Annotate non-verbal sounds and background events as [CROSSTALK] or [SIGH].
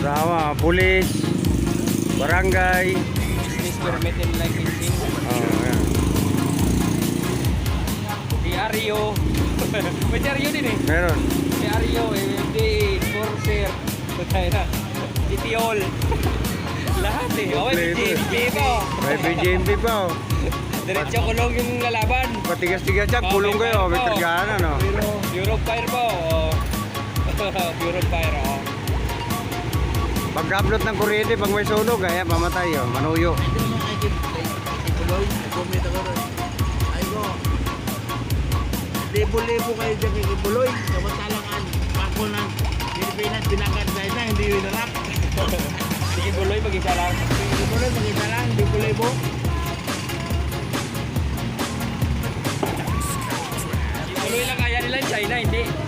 mga pulis, barangay. Business permit and licensing. Oh, yan. Diaryo. [LAUGHS] May diaryo din eh. Meron. Diaryo, MMD, Enforcer. Kaya na. Itiol. Lahat eh. Okay, Kompleto. BGMP po. May BJMP pa oh. Diretso kulong yung lalaban. Patigas-tigas dyan, Oh, kulong may kayo. May po. kargahan ano. Of Fire po. Oh. pagka-upload ng kuryente pag may sunog kaya mamatay oh, manuyo. Libo-libo kayo dyan kay Kibuloy samantalang ang ako ng Pilipinas binagantay na hindi winarap si [LAUGHS] Kibuloy mag-isa lang. Si Kibuloy mag-isa lang libo-libo. Kibuloy lang kaya nila China hindi.